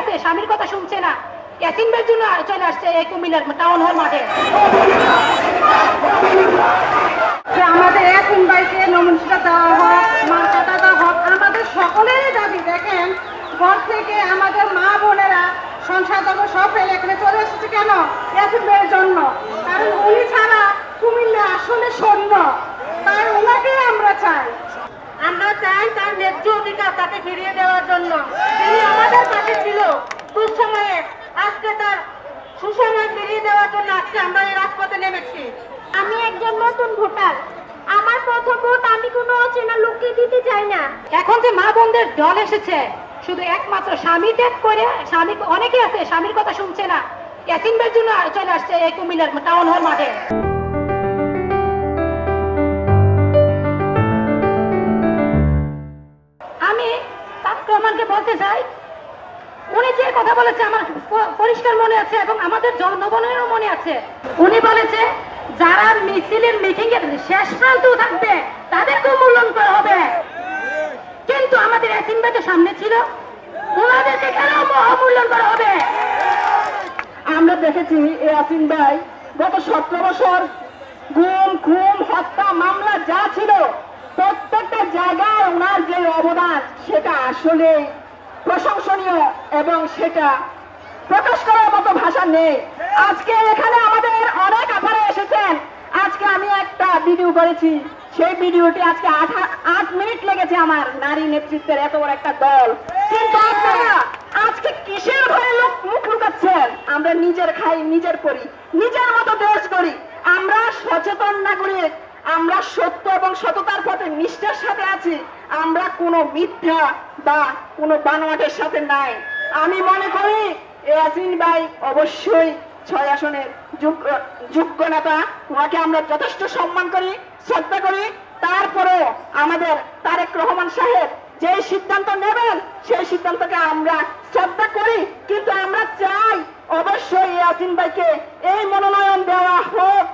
আছে, স্বামীর কথা শুনছে না। এসিনবের জন্য চলে আসছে এই কুমিল্লার টাউন হল মাঠে। আমাদের দেওয়া হোক দেওয়া হোক আমাদের সকলেরই দাবি, দেখেন, ঘর থেকে আমাদের মা বোনেরা সংসার জগৎ সব ফেলে এখানে চলে এসেছে কেন? এসিন জন্য। কারণ উনি ছাড়া কুমিল্লা আসলে শূন্য তাই ওনাকেই আমরা চাই আমরা চাই তার ন্যায্য অধিকার তাকে ফিরিয়ে দেওয়ার জন্য। তিনি আমাদের পাশে ছিল দুঃসময়ে, আজকে তার সুসময় ফিরিয়ে দেওয়ার জন্য আজকে আমরা এই রাজপথে নেমেছি। আমি একজন নতুন ভোটার। আমার প্রথম ভোট আমি কোনো অচেনা লোককে দিতে চাই না। এখন যে মা বোনদের দল এসেছে, শুধু একমাত্র স্বামী ত্যাগ করে স্বামী, অনেকে আছে স্বামীর কথা শুনছে না। এসিনবের জন্য চলে আসছে এই কুমিল্লার টাউন হল মাঠে। রহমানকে বলতে চাই, উনি যে কথা বলেছে আমার পরিষ্কার মনে আছে এবং আমাদের জনগণেরও মনে আছে। উনি বলেছে, যারা মিছিলের মিটিং এর শেষ প্রান্তেও থাকবে, তাদেরকেও মূল্যায়ন করা হবে। কিন্তু আমাদের এসিন ভাই তো সামনে ছিল ওনাদেরকে কেন অমূল্যায়ন করা হবে। আমরা দেখেছি এই আসিন ভাই গত সতেরো বছর গুম, খুন, হত্যা, মামলা, যা ছিল অবদান সেটা আসলে প্রশংসনীয় এবং সেটা প্রকাশ করার মতো ভাষা নেই। আজকে এখানে আমাদের অনেক আপারে এসেছেন। আজকে আমি একটা ভিডিও করেছি। সেই ভিডিওটি আজকে আট মিনিট লেগেছে আমার নারী নেতৃত্বের এত বড় একটা দল। কিন্তু আপনারা আজকে কিসের ভয়ে লোক মুখ লুকাচ্ছেন? আমরা নিজের খাই, নিজের করি, নিজের মতো দেশ করি আমরা সচেতন নাগরিক, আমরা সত্য এবং সততার পথে নিষ্ঠার সাথে আছি। আমরা কোনো মিথ্যা বা কোনো বানোয়াটের সাথে নাই। আমি মনে করি, ইয়াসিন ভাই অবশ্যই ছয় আসনের যোগ্য নেতা ওনাকে আমরা যথেষ্ট সম্মান করি, শ্রদ্ধা করি। তারপরেও আমাদের তারেক রহমান সাহেব যে সিদ্ধান্ত নেবেন, সেই সিদ্ধান্তকে আমরা শ্রদ্ধা করি। কিন্তু আমরা চাই অবশ্যই ইয়াসিন ভাইকে এই মনোনয়ন দেওয়া হোক।